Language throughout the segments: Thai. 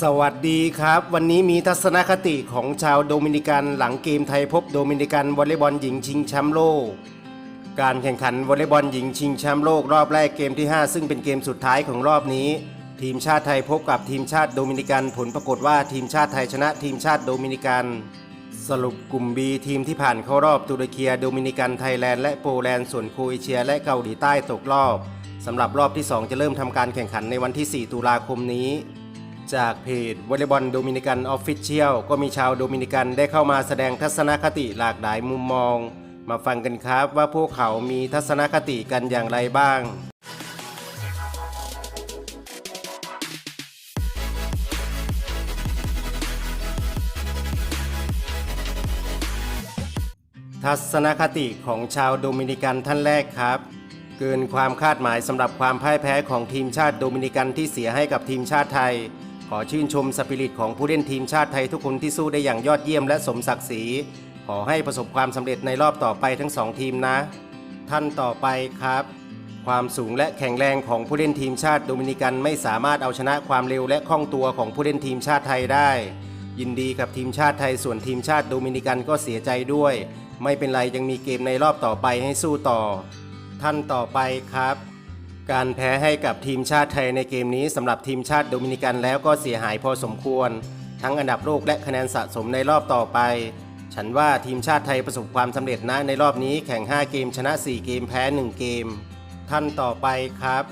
สวัสดีครับ วันนี้มีทัศนคติของชาวโดมินิกันหลังเกมไทยพบโดมินิกันวอลเลย์บอลหญิงชิงแชมป์โลก การแข่งขันวอลเลย์บอลหญิงชิงแชมป์โลกรอบแรกเกมที่ 5 ซึ่งเป็นเกมสุดท้ายของรอบนี้ ทีมชาติไทยพบกับทีมชาติโดมินิกันผลปรากฏว่าทีมชาติไทยชนะทีมชาติโดมินิกัน สรุปกลุ่ม B ทีมที่ผ่านเข้ารอบตุรกีโดมินิกันไทยแลนด์และโปแลนด์ส่วนโครเอเชีย และเกาหลีใต้ตกรอบสำหรับรอบที่ 2 จะเริ่มทำการแข่งขันในวันที่ 4 ตุลาคมนี้ จากเพจวอลเลย์บอลโดมินิกันออฟฟิเชียลก็มีชาวโดมินิกันได้เข้ามาแสดงทัศนคติหลากหลายมุมมอง มาฟังกันครับว่าพวกเขามีทัศนคติกันอย่างไรบ้างทัศนคติของชาวโดมินิกันท่านแรกครับ เกินความคาดหมายสำหรับความพ่ายแพ้ของทีมชาติโดมินิกันที่เสียให้กับทีมชาติไทย ขอชื่นชมสปิริตของผู้เล่นทีมชาติไทยทุกคนที่สู้ได้อย่างยอดเยี่ยมและสมศักดิ์ศรี ขอให้ประสบความสำเร็จในรอบต่อไปทั้งสองทีมนะ ท่านต่อไปครับ ความสูงและแข็งแรงของผู้เล่นทีมชาติโดมินิกันไม่สามารถเอาชนะความเร็วและคล่องตัวของผู้เล่นทีมชาติไทยได้ ยินดีกับทีมชาติไทยส่วนทีมชาติโดมินิกันก็เสียใจด้วย ไม่เป็นไรยังมีเกมในรอบต่อไปให้สู้ต่อ ท่านต่อไปครับ การแพ้ให้กับทีมชาติไทยในเกมนี้สำหรับทีมชาติโดมินิกันแล้วก็เสียหายพอสมควร ทั้งอันดับโลกและคะแนนสะสมในรอบต่อไป ฉันว่าทีมชาติไทยประสบความสำเร็จนะในรอบนี้แข่ง 5 เกมชนะ 4 เกมแพ้ 1 เกม ท่านต่อไปครับ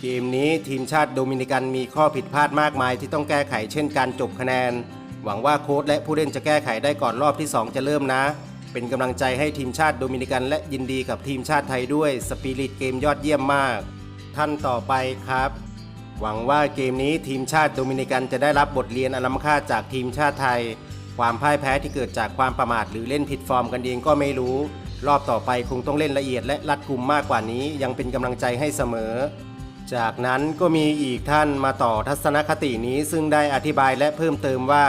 เกมนี้ทีมชาติโดมินิกันมีข้อผิดพลาดมากมายที่ต้องแก้ไขเช่นการจบคะแนน หวังว่าโค้ชและผู้เล่นจะแก้ไขได้ก่อนรอบที่ 2 จะเริ่มนะ เป็นกำลังใจให้ทีมชาติโดมินิกัน และยินดีกับทีมชาติไทยด้วยสปิริตเกมยอดเยี่ยมมาก ท่านต่อไปครับ หวังว่าเกมนี้ทีมชาติโดมินิกันจะได้รับบทเรียนอันล้ำค่าจากทีมชาติไทย ความพ่ายแพ้ที่เกิดจากความประมาทหรือเล่นผิดฟอร์มกันเองก็ไม่รู้ รอบต่อไปคงต้องเล่นละเอียดและรัดกุมมากกว่านี้ยังเป็นกำลังใจให้เสมอ จากนั้นก็มีอีกท่านมาต่อทัศนคตินี้ซึ่งได้อธิบายและเพิ่มเติมว่า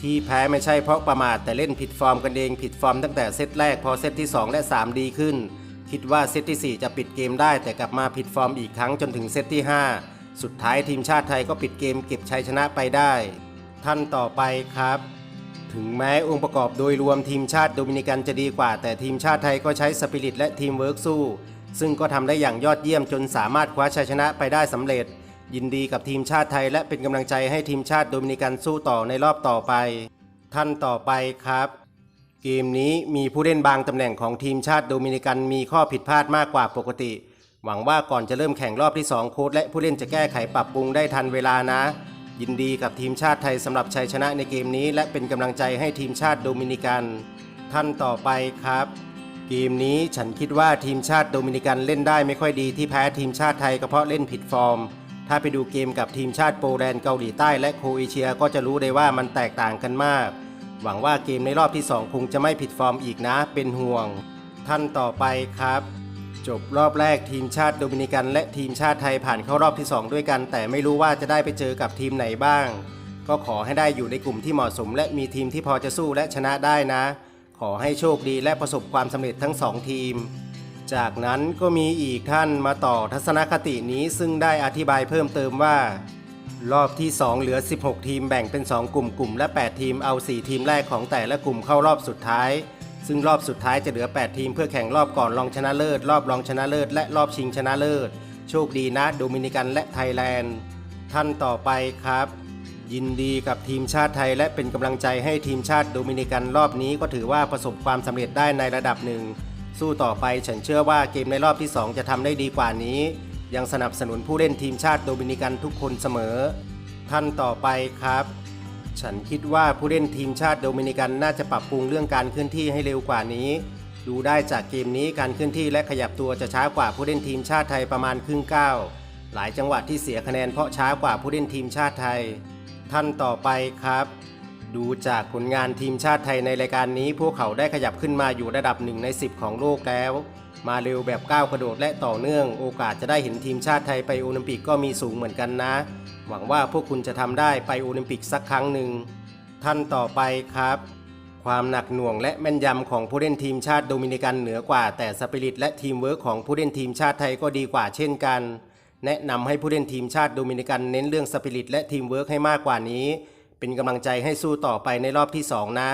ที่แพ้ไม่ใช่เพราะประมาทแต่เล่นผิดฟอร์มกันเองผิดฟอร์มตั้งแต่เซตแรกพอเซตที่ 2 และ 3 ดีขึ้น คิดว่าเซตที่ 4 จะปิดเกมได้แต่กลับมาผิดฟอร์มอีกครั้งจนถึงเซตที่ 5 สุดท้ายทีมชาติไทยก็ปิดเกมเก็บชัยชนะไปได้ ท่านต่อไปครับ ถึงแม้องค์ประกอบโดยรวมทีมชาติโดมินิกันจะดีกว่า แต่ทีมชาติไทยก็ใช้สปิริตและทีมเวิร์กสู้ ซึ่งก็ทำได้อย่างยอดเยี่ยมจนสามารถคว้าชัยชนะไปได้สำเร็จ ยินดีกับทีมชาติไทย และเป็นกำลังใจให้ทีมชาติโดมินิกันสู้ต่อในรอบต่อไป ท่านต่อไปครับ เกมนี้มีผู้เล่นบางตำแหน่งของทีมชาติโดมินิกันมีข้อผิดพลาดมากกว่าปกติ หวังว่าก่อนจะเริ่มแข่งรอบที่ 2 โค้ชและผู้เล่นจะแก้ไขปรับปรุงได้ทันเวลานะ ยินดีกับทีมชาติไทยสำหรับชัยชนะในเกมนี้ และเป็นกำลังใจให้ทีมชาติโดมินิกัน ท่านต่อไปครับ เกมนี้ฉันคิดว่าทีมชาติโดมินิกันเล่นได้ไม่ค่อยดีที่แพ้ทีมชาติไทยก็เพราะเล่นผิดฟอร์ม ถ้าไปดูเกมกับทีมชาติโปแลนด์เกาหลีใต้และโครเอเชียก็จะรู้ได้ว่ามันแตกต่างกันมาก หวังว่าเกมในรอบที่ 2 คงจะไม่ผิดฟอร์มอีกนะ เป็นห่วง ท่านต่อไปครับ จบรอบแรกทีมชาติโดมินิกัน และทีมชาติไทยผ่านเข้ารอบที่ 2 ด้วยกัน แต่ไม่รู้ว่าจะได้ไปเจอกับทีมไหนบ้าง ก็ขอให้ได้อยู่ในกลุ่มที่เหมาะสม และมีทีมที่พอจะสู้และชนะได้นะ ขอให้โชคดีและประสบความสำเร็จทั้งสองทีม จากนั้นก็มีอีกท่านมาต่อทัศนคตินี้ซึ่งได้อธิบายเพิ่มเติมว่า รอบที่ 2 เหลือ 16 ทีมแบ่งเป็น 2 กลุ่มกลุ่มละ 8 ทีมเอา 4 ทีมแรกของแต่ละกลุ่มเข้ารอบสุดท้าย ซึ่งรอบสุดท้ายจะเหลือ 8 ทีมเพื่อแข่งรอบก่อนรองชนะเลิศ รอบรองชนะเลิศ และรอบชิงชนะเลิศ โชคดีนะโดมินิกันและไทยแลนด์ ท่านต่อไปครับ ยินดีกับทีมชาติไทยและเป็นกำลังใจให้ทีมชาติโดมินิกันรอบนี้ก็ถือว่าประสบความสำเร็จได้ในระดับหนึ่งสู้ต่อไปฉันเชื่อว่าเกมในรอบที่ 2 จะทำได้ดีกว่านี้ ยังสนับสนุนผู้เล่นทีมชาติโดมินิกันทุกคนเสมอ ท่านต่อไปครับ ฉันคิดว่าผู้เล่นทีมชาติโดมินิกันน่าจะปรับปรุงเรื่องการเคลื่อนที่ให้เร็วกว่านี้ ดูได้จากเกมนี้การเคลื่อนที่และขยับตัวจะช้ากว่าผู้เล่นทีมชาติไทยประมาณครึ่งก้าวหลายจังหวะที่เสียคะแนนเพราะช้ากว่าผู้เล่นทีมชาติไทย ท่านต่อไปครับ ดูจากผลงานทีมชาติไทยในรายการนี้ พวกเขาได้ขยับขึ้นมาอยู่ระดับหนึ่งใน 10 ของโลกแล้ว มาเร็วแบบก้าวกระโดดและต่อเนื่อง โอกาสจะได้เห็นทีมชาติไทยไปโอลิมปิกก็มีสูงเหมือนกันนะ หวังว่าพวกคุณจะทำได้ไปโอลิมปิกสักครั้งหนึ่งท่านต่อไปครับ ความหนักหน่วงและแม่นยำของผู้เล่นทีมชาติโดมินิกันเหนือกว่า แต่สปิริตและทีมเวิร์คของผู้เล่นทีมชาติไทยก็ดีกว่าเช่นกัน แนะนำให้ผู้เล่นทีมชาติโดมินิกันเน้นเรื่องสปิริตและทีมเวิร์กให้มากกว่านี้ เป็นกำลังใจให้สู้ต่อไปในรอบที่ 2 นะ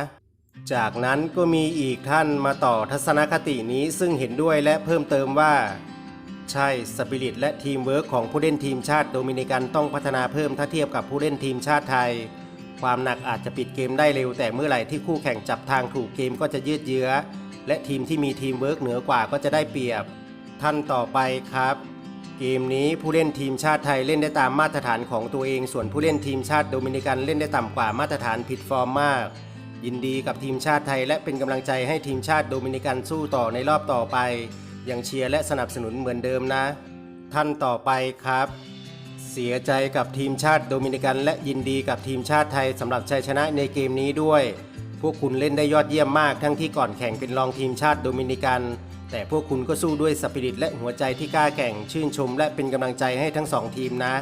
จากนั้นก็มีอีกท่านมาต่อทัศนคตินี้ซึ่งเห็นด้วยและเพิ่มเติมว่า ใช่สปิริตและทีมเวิร์กของผู้เล่นทีมชาติโดมินิกันต้องพัฒนาเพิ่มถ้าเทียบกับผู้เล่นทีมชาติไทย ความหนักอาจจะปิดเกมได้เร็ว แต่เมื่อไหร่ที่คู่แข่งจับทางถูกเกมก็จะยืดเยื้อ และทีมที่มีทีมเวิร์กเหนือกว่าก็จะได้เปรียบ ท่านต่อไปครับเกมนี้ผู้เล่นทีมชาติไทยเล่นได้ตามมาตรฐานของตัวเอง ส่วนผู้เล่นทีมชาติโดมินิกันเล่นได้ต่ำกว่ามาตรฐานผิดฟอร์มมาก ยินดีกับทีมชาติไทย และเป็นกำลังใจให้ทีมชาติโดมินิกันสู้ต่อในรอบต่อไป ยังเชียร์และสนับสนุนเหมือนเดิมนะ ท่านต่อไปครับ เสียใจกับทีมชาติโดมินิกัน และยินดีกับทีมชาติไทยสำหรับชัยชนะในเกมนี้ด้วย พวกคุณเล่นได้ยอดเยี่ยมมากทั้งที่ก่อนแข่งเป็นรองทีมชาติโดมินิกัน แต่พวกคุณก็สู้ด้วยสปิริตและหัวใจที่กล้าแข่งชื่นชม และเป็นกำลังใจให้ทั้งสองทีมนะ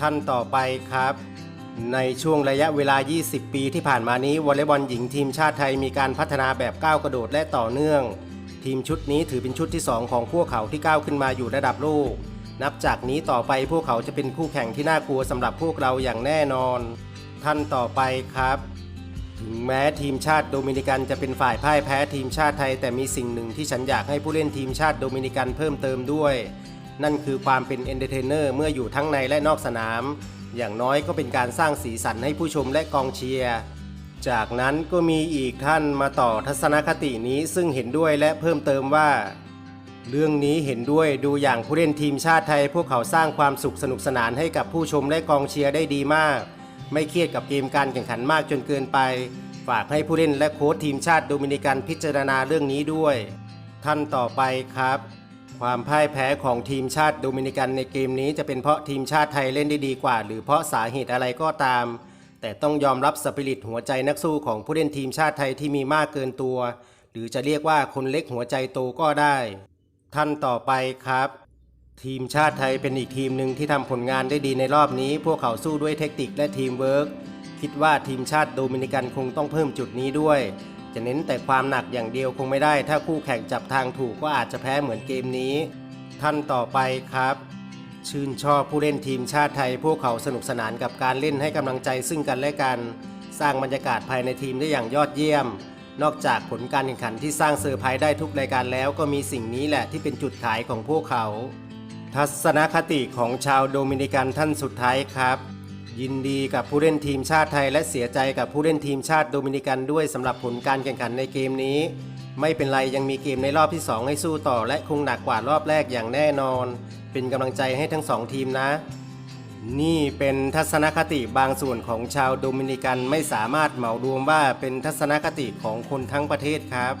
ท่านต่อไปครับ ในช่วงระยะเวลา 20 ปีที่ผ่านมานี้วอลเลย์บอลหญิงทีมชาติไทยมีการพัฒนาแบบก้าวกระโดดและต่อเนื่อง ทีมชุดนี้ถือเป็นชุดที่ 2 ของพวกเขาที่ก้าวขึ้นมาอยู่ระดับโลก นับจากนี้ต่อไปพวกเขาจะเป็นคู่แข่งที่น่ากลัวสำหรับพวกเราอย่างแน่นอน ท่านต่อไปครับถึงแม้ทีมชาติโดมินิกันจะเป็นฝ่ายพ่ายแพ้ทีมชาติไทย แต่มีสิ่งหนึ่งที่ฉันอยากให้ผู้เล่นทีมชาติโดมินิกันเพิ่มเติมด้วย นั่นคือความเป็นเอนเตอร์เทนเนอร์เมื่ออยู่ทั้งในและนอกสนาม อย่างน้อยก็เป็นการสร้างสีสันให้ผู้ชมและกองเชียร์ จากนั้นก็มีอีกท่านมาต่อทัศนคตินี้ซึ่งเห็นด้วยและเพิ่มเติมว่า เรื่องนี้เห็นด้วยดูอย่างผู้เล่นทีมชาติไทย พวกเขาสร้างความสุขสนุกสนานให้กับผู้ชมและกองเชียร์ได้ดีมาก ไม่เครียดกับเกมการแข่งขันมากจนเกินไป ฝากให้ผู้เล่นและโค้ชทีมชาติโดมินิกันพิจารณาเรื่องนี้ด้วย ท่านต่อไปครับ ความพ่ายแพ้ของทีมชาติโดมินิกันในเกมนี้จะเป็นเพราะทีมชาติไทยเล่นได้ดีกว่า หรือเพราะสาเหตุอะไรก็ตาม แต่ต้องยอมรับสปิริตหัวใจนักสู้ของผู้เล่นทีมชาติไทยที่มีมากเกินตัว หรือจะเรียกว่าคนเล็กหัวใจโตก็ได้ ท่านต่อไปครับ ทีมชาติไทยเป็นอีกทีมหนึ่งที่ทำผลงานได้ดีในรอบนี้ พวกเขาสู้ด้วยเทคนิคและทีมเวิร์กคิดว่าทีมชาติโดมินิกันคงต้องเพิ่มจุดนี้ด้วย จะเน้นแต่ความหนักอย่างเดียวคงไม่ได้ ถ้าคู่แข่งจับทางถูกก็อาจจะแพ้เหมือนเกมนี้ ท่านต่อไปครับ ชื่นชอบผู้เล่นทีมชาติไทย พวกเขาสนุกสนานกับการเล่นให้กำลังใจซึ่งกันและกัน สร้างบรรยากาศภายในทีมได้อย่างยอดเยี่ยม นอกจากผลการแข่งขันที่สร้างเซอร์ไพรส์ได้ทุกรายการแล้ว ก็มีสิ่งนี้แหละที่เป็นจุดขายของพวกเขา ทัศนคติของชาวโดมินิกันท่านสุดท้ายครับ ยินดีกับผู้เล่นทีมชาติไทย และเสียใจกับผู้เล่นทีมชาติโดมินิกันด้วยสำหรับผลการแข่งขันในเกมนี้ ไม่เป็นไรยังมีเกมในรอบที่ 2 ให้สู้ต่อ และคงหนักกว่ารอบแรกอย่างแน่นอน เป็นกำลังใจให้ทั้งสองทีมนะ นี่เป็นทัศนคติบางส่วนของชาวโดมินิกันไม่สามารถเหมารวมว่าเป็นทัศนคติของคนทั้งประเทศครับ